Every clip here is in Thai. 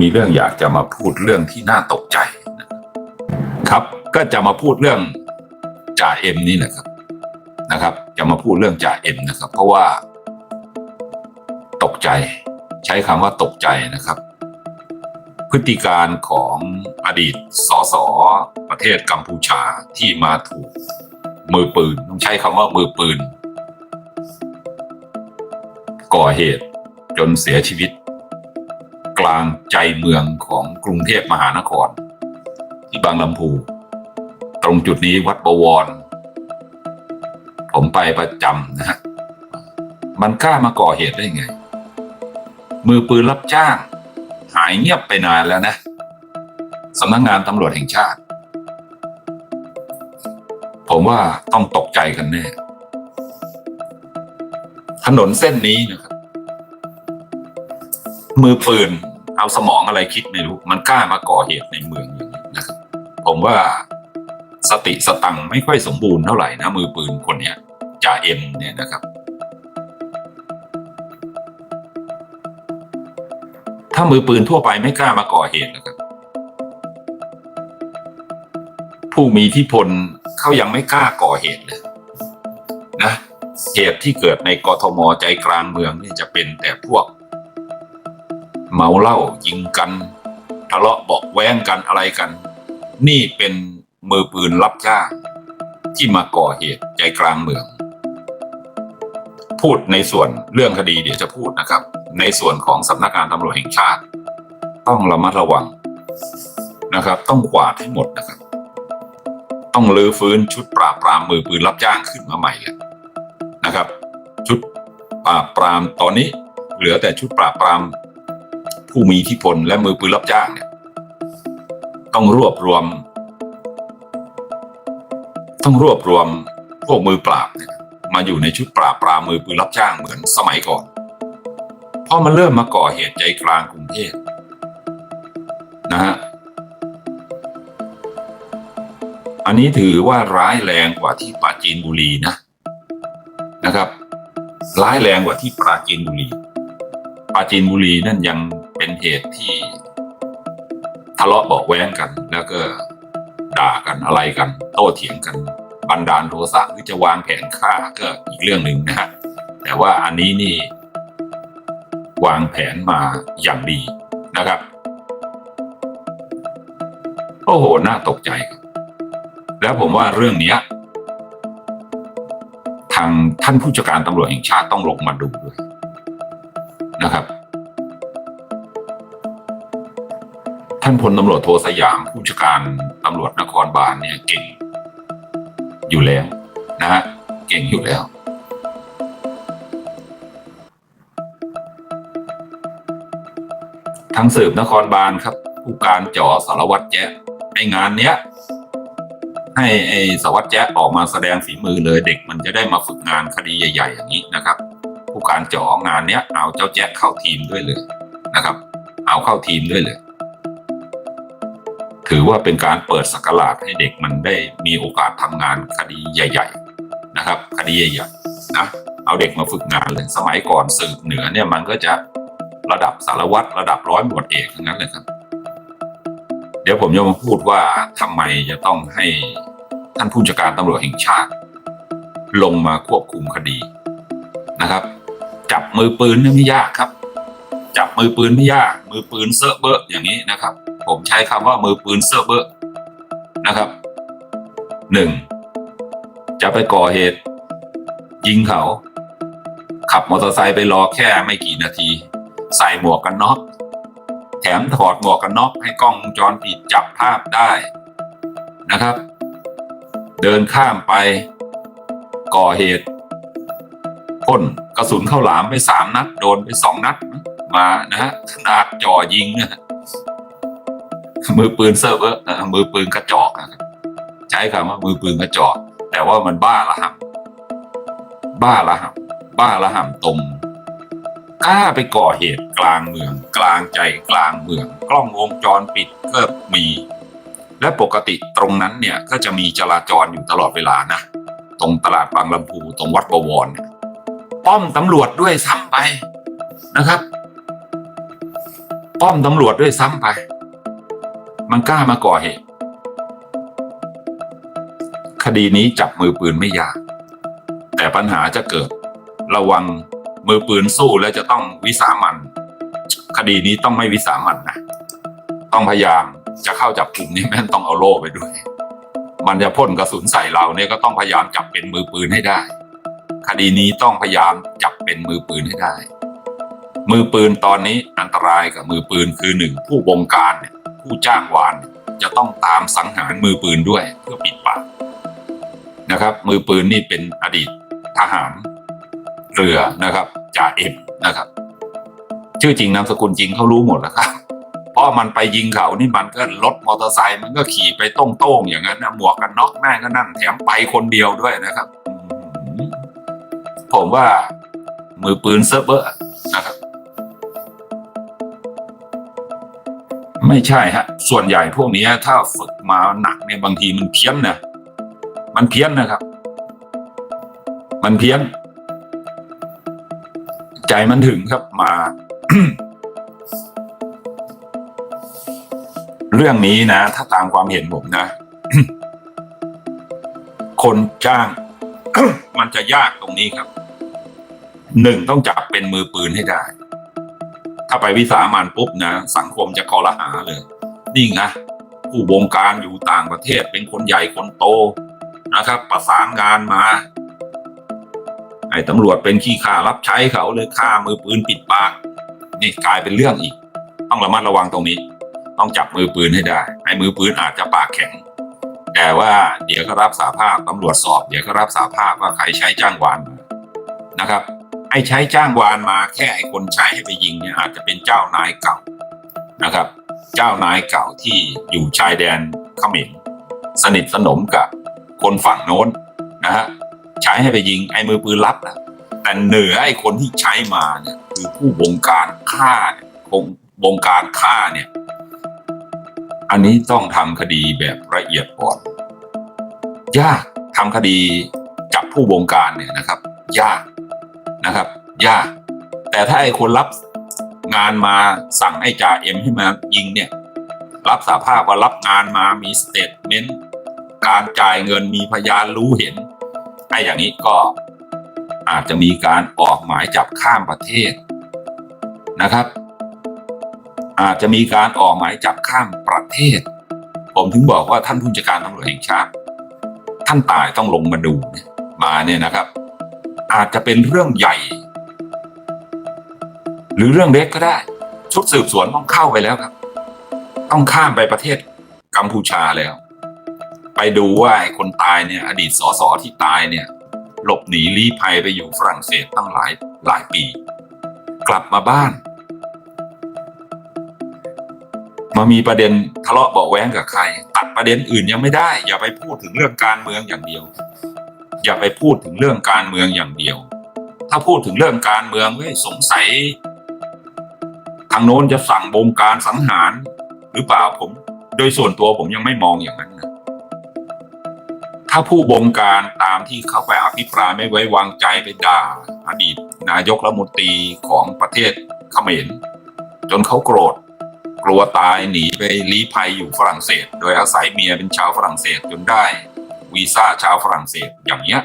มีเรื่องอยากจะมาพูดเรื่องที่น่าตกใจนะครับ ก็จะมาพูดเรื่องจ่าเอ็มนี่แหละครับนะครับ จะมาพูดเรื่องจ่าเอ็มนะครับ เพราะว่า ตกใจ ใช้คำว่าตกใจนะครับ พฤติการของอดีตสสประเทศกัมพูชาที่มาถูกมือปืนต้องใช้คำว่ามือปืน ก่อเหตุจนเสียชีวิต กลางใจเมืองของกรุงเทพมหานคร ที่บางลำพู ตรงจุดนี้วัดบวร ผมไปประจำนะฮะมันกล้ามาก่อเหตุได้ไง มือปืนรับจ้าง หายเงียบไปนานแล้วนะสำนักงงานตำรวจแห่งชาติ ผมว่าต้องตกใจกันแน่ ถนนเส้นนี้นะครับ มือปืนเอาสมองอะไรคิดไม่รู้ มันกล้ามาก่อเหตุในเมืองอย่างนี้นะครับผมว่าสติสตังค์ไม่ค่อยสมบูรณ์เท่าไหร่นะมือปืนคนเนี้ยจ่าเอ็มเนี่ยนะครับ ถ้ามือปืนทั่วไปไม่กล้ามาก่อเหตุนะครับ ผู้มีทธิพลเขายังไม่กล้าก่อเหตุเลยนะเหตุที่เกิดในกทมใจกลางเมืองนี่จะเป็นแต่พวก เมาเหล้ายิงกัน ทะเลาะบาะแว้งกันอะไรกัน นี่เป็นมือปืนรับจ้างที่มาก่อเหตุใจกลางเมือง พูดในส่วนเรื่องคดีเดี๋ยวจะพูดนะครับ ในส่วนของสำนักงานตำรวจแห่งชาติ ต้องระมัดระวังนะครับ ต้องกวาดให้หมดนะครับ ต้องลื้อฟื้นชุดปราบปรามมือปืนรับจ้างขึ้นมาใหม่เลยนะครับ ชุดปราบปรามตอนนี้ เหลือแต่ชุดปราบปราม ผู้มีอิทธิพลและมือปืนรับจ้างเนี่ยต้องรวบรวม ต้องรวบรวมพวกมือปราบเนี่ยมาอยู่ในชุดปราบปรามมือปืนรับจ้างเหมือนสมัยก่อนพราะมันเริ่มมาก่อเหตุใจกลางกรุงเทพนะฮะอันนี้ถือว่าร้ายแรงกว่าที่ปราจีนบุรีนะนะครับ ร้ายแรงกว่าที่ปราจีนบุรีปราจีนบุรีนั่นยัง เป็นเหตุที่ทะเลาะเบาะแว้งกัน แล้วก็ด่ากันอะไรกัน โต้เถียงกันบันดาลโทสะหรือจะวางแผนฆ่าก็อีกเรื่องหนึ่งนะฮะแต่ว่าอันนี้นี่ วางแผนมาอย่างดีนะครับโอ้โหน่าตกใจครับแล้วผมว่าเรื่องนี้ทางท่านผู้จัดการตำรวจแห่งชาติต้องลงมาดูด้วยนะครับ ท่านพลตำรวจโทสยามผู้จัดการตำรวจนครบาลเนี่ยเก่ง อยู่แล้วนะฮะเก่งอยู่แล้วทางสืบนครบาลครับ ผู้การจ่อสารวัตรแจ๊ะไองานเนี้ย ให้ไอ้สารวัตรแจ๊ะออกมาแสดงฝีมือเลยเด็กมันจะได้มาฝึกงานคดีใหญ่ ๆ อย่างนี้นะครับ ผู้การจ่องานเนี้ยเอาเจ้าแจ๊ะเข้าทีมด้วยเลยนะครับ เอาเข้าทีมด้วยเลย ถือว่าเป็นการเปิดสกราชให้เด็กมันได้มีโอกาสทำงานคดีใหญ่ ๆ นะครับคดีใหญ่ๆนะเอาเด็กมาฝึกงานเลยสมัยก่อนสืบเหนือเนี่ยมันก็จะระดับสารวัตรระดับร้อยหมวดเอกทั้งนั้นเลยครับ เดี๋ยวผมจะมาพูดว่าทำไมจะต้องให้ท่านผู้จัดการตำรวจแห่งชาติ ลงมาควบคุมคดีนะครับ จับมือปืนเนี่ยไม่ยากครับ จับมือปืนไม่ยาก มือปืนเซอะเบอะอย่างนี้นะครับ ผมใช้คำว่ามือปืนเซอะเบอะนะครับหนึ่งจะไปก่อเหตุ ยิงเขา ขับมอเตอร์ไซค์ไปรอแค่ไม่กี่นาที ใส่หมวกกันน็อกแถมถอดหมวกกันน็อกให้กล้องวงจรปิดจับภาพได้นะครับ เดินข้ามไปก่อเหตุพ่นกระสุนเข้าหลามไปสามนัด โดนไปสองนัดมานะฮะขนาดจ่อยิงนะ มือปืนเซิร์ฟเวอร์มือปืนกระจอกนะครับใช้คำว่ามือปืนกระจอก แต่ว่ามันบ้าละห่ำบ้าละห่ำบ้าละห่ำตรงกล้าไปก่อเหตุกลางเมือง กลางใจกลางเมือง กล้องวงจรปิดก็มี และปกติตรงนั้นเนี่ยก็จะมีจราจรอยู่ตลอดเวลานะตรงตลาดบางลำพูตรงวัดบวรเนี่ยป้อมตำรวจด้วยซ้ำไปนะครับ ป้อมตำรวจด้วยซ้ำไป มันกล้ามาก่อเหตุ คดีนี้จับมือปืนไม่ยาก แต่ปัญหาจะเกิด ระวังมือปืนสู้แล้วจะต้องวิสามัน คดีนี้ต้องไม่วิสามันนะ ต้องพยายามจะเข้าจับกลุ่มนี่แม่งต้องเอาโล่ไปด้วย มันจะพ่นกระสุนใส่เราเนี่ยก็ต้องพยายามจับเป็นมือปืนให้ได้ คดีนี้ต้องพยายามจับเป็นมือปืนให้ได้ มือปืนตอนนี้อันตรายกับมือปืนคือหนึ่งผู้บงการเนี่ย ผู้จ้างวานจะต้องตามสังหารมือปืนด้วยเพื่อปิดปากนะครับ มือปืนนี่เป็นอดีตทหารเรือนะครับจ่าเอ็มนะครับ ชื่อจริงนามสกุลจริงเขารู้หมดแล้วครับเพราะมันไปยิงเขานี่มันก็รถมอเตอร์ไซค์มันก็ขี่ไปโต้งๆอย่างนั้นนะหมวกกันน็อกแม่ก็นั่นแถมไปคนเดียวด้วยนะครับ ผมว่ามือปืนเซิร์ฟเวอร์ ไม่ใช่ฮะ ส่วนใหญ่พวกนี้ถ้าฝึกมาหนักเนี่ยบางทีมันเพี้ยนนะมันเพี้ยนนะครับ มันเพี้ยน ใจมันถึงครับมา เรื่องนี้นะ ถ้าตามความเห็นผมนะ คนจ้าง มันจะยากตรงนี้ครับ หนึ่งต้องจับเป็นมือปืนให้ได้ ถ้าไปวิสามันปุ๊บนะ สังคมจะคอรหาเลย นี่ไงผู้บงการอยู่ต่างประเทศเป็นคนใหญ่คนโตนะครับ ประสานงานมาไอ้ตำรวจเป็นขี้ข่ารับใช้เขาเลยฆ่ามือปืนปิดปากนี่กลายเป็นเรื่องอีก ต้องระมัดระวังตรงนี้ ต้องจับมือปืนให้ได้ไอ้มือปืนอาจจะปากแข็ง แต่ว่าเดี๋ยวก็รับสาภาพตำรวจสอบ เดี๋ยวก็รับสาภาพว่าใครใช้จ้างวานนะครับ ไอ้ใช้จ้างวานมาแค่ไอ้คนใช้ให้ไปยิงเนี่ยอาจจะเป็นเจ้านายเก่านะครับ เจ้านายเก่าที่อยู่ชายแดนเขมรสนิทสนมกับคนฝั่งโน้นนะฮะใช้ให้ไปยิงไอ้มือปืนรับนะแต่เหนือไอ้คนที่ใช้มาเนี่ยคือผู้บงการฆ่าเนี่ยคงบงการฆ่าเนี่ยอันนี้ต้องทำคดีแบบละเอียดก่อน ยากทำคดีจับผู้บงการเนี่ยนะครับ ยาก นะครับ ยาก แต่ถ้าไอ้คนรับงานมาสั่งให้จ่าเอ็มให้มายิงเนี่ย รับสาภาพว่ารับงานมามีสเตทเมนต์การจ่ายเงินมีพยานรู้เห็นไอ้อย่างนี้ก็อาจจะมีการออกหมายจับข้ามประเทศนะครับ อาจจะมีการออกหมายจับข้ามประเทศ ผมถึงบอกว่าท่านผู้จัดการตำรวจแห่งชาติท่านตายต้องลงมาดูมาเนี่ยนะครับ อาจจะเป็นเรื่องใหญ่ หรือเรื่องเล็กก็ได้ ชุดสืบสวนต้องเข้าไปแล้วครับ ต้องข้ามไปประเทศกัมพูชาแล้ว ไปดูว่าไอ้คนตายเนี่ย อดีตสสที่ตายเนี่ย หลบหนีลี้ภัยไปอยู่ฝรั่งเศสตั้งหลายหลายปี กลับมาบ้าน มามีประเด็นทะเลาะเบาแว้งกับใคร ตัดประเด็นอื่นยังไม่ได้ อย่าไปพูดถึงเรื่องการเมืองอย่างเดียว อย่าไปพูดถึงเรื่องการเมืองอย่างเดียว ถ้าพูดถึงเรื่องการเมืองเว้ยสงสัย ทางโน้นจะสั่งบงการสังหารหรือเปล่าผม โดยส่วนตัวผมยังไม่มองอย่างนั้นนะถ้าผู้บงการตามที่เขาไปอภิปรายไม่ไว้วางใจไปด่าอดีต นายกรัฐมนตรีของประเทศเขมรจนเขาโกรธ กลัวตายหนีไปลี้ภัยอยู่ฝรั่งเศส โดยอาศัยเมียเป็นชาวฝรั่งเศสจนได้ วีซ่าชาวฝรั่งเศสอย่างเนี้ย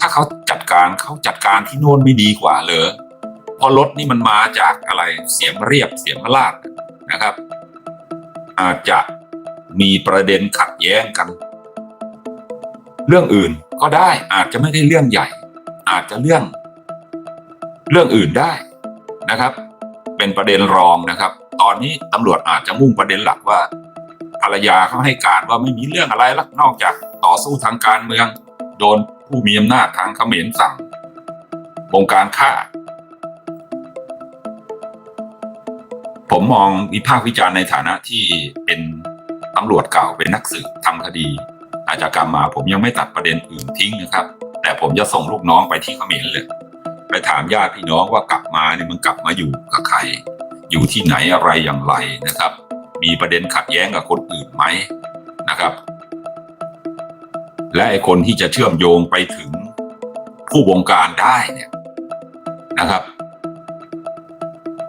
ถ้าเขาจัดการเขาจัดการที่โน่นไม่ดีกว่าเลยเพราะรถนี่มันมาจากอะไรเสียมเรียบเสียมลาดนะครับ อาจจะมีประเด็นขัดแย้งกัน เรื่องอื่นก็ได้อาจจะไม่ได้เรื่องใหญ่ อาจจะเรื่อง เรื่องอื่นได้นะครับ เป็นประเด็นรองนะครับ ตอนนี้ตำรวจอาจจะมุ่งประเด็นหลักว่า ภรรยาเขาให้การว่าไม่มีเรื่องอะไรลักนอกจากต่อสู้ทางการเมือง โดนผู้มีอำนาจทางเขมรสั่งบงการฆ่า ผมมองวิพากษ์วิจารณ์ในฐานะที่เป็นตำรวจเก่าเป็นนักสืบทำคดีอาชญากรรมมา ผมยังไม่ตัดประเด็นอื่นทิ้งนะครับ แต่ผมจะส่งลูกน้องไปที่เขมรเลยไปถามญาติพี่น้องว่ากลับมาเนี่ยมันกลับมาอยู่กับใคร อยู่ที่ไหนอะไรอย่างไรนะครับ มีประเด็นขัดแย้งกับคนอื่นไหมนะครับ และไอ้คนที่จะเชื่อมโยงไปถึงผู้บงการได้เนี่ยนะครับ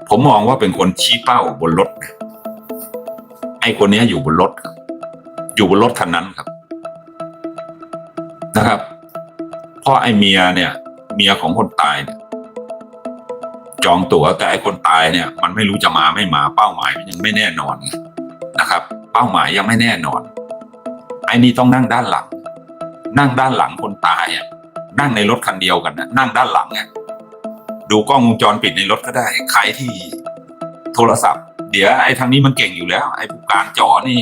ผมมองว่าเป็นคนชี้เป้าบนรถนะไอ้คนนี้อยู่บนรถครับ อยู่บนรถคันนั้นครับนะครับเพราะไอ้เมียเนี่ย เมียของคนตายเนี่ย จองตั๋วแต่ไอ้คนตายเนี่ยมันไม่รู้จะมาไม่มาเป้าหมายมันยังไม่แน่นอนนะครับ เป้าหมายยังไม่แน่นอน ไอ้นี่ต้องนั่งด้านหลัง นั่งด้านหลังคนตายอะนั่งในรถคันเดียวกันนะนั่งด้านหลังอะดูกล้องวงจรปิดในรถก็ได้ ใครที่โทรศัพท์ เดี๋ยวไอ้ทางนี้มันเก่งอยู่แล้ว ไอ้ผู้การจ่อนี่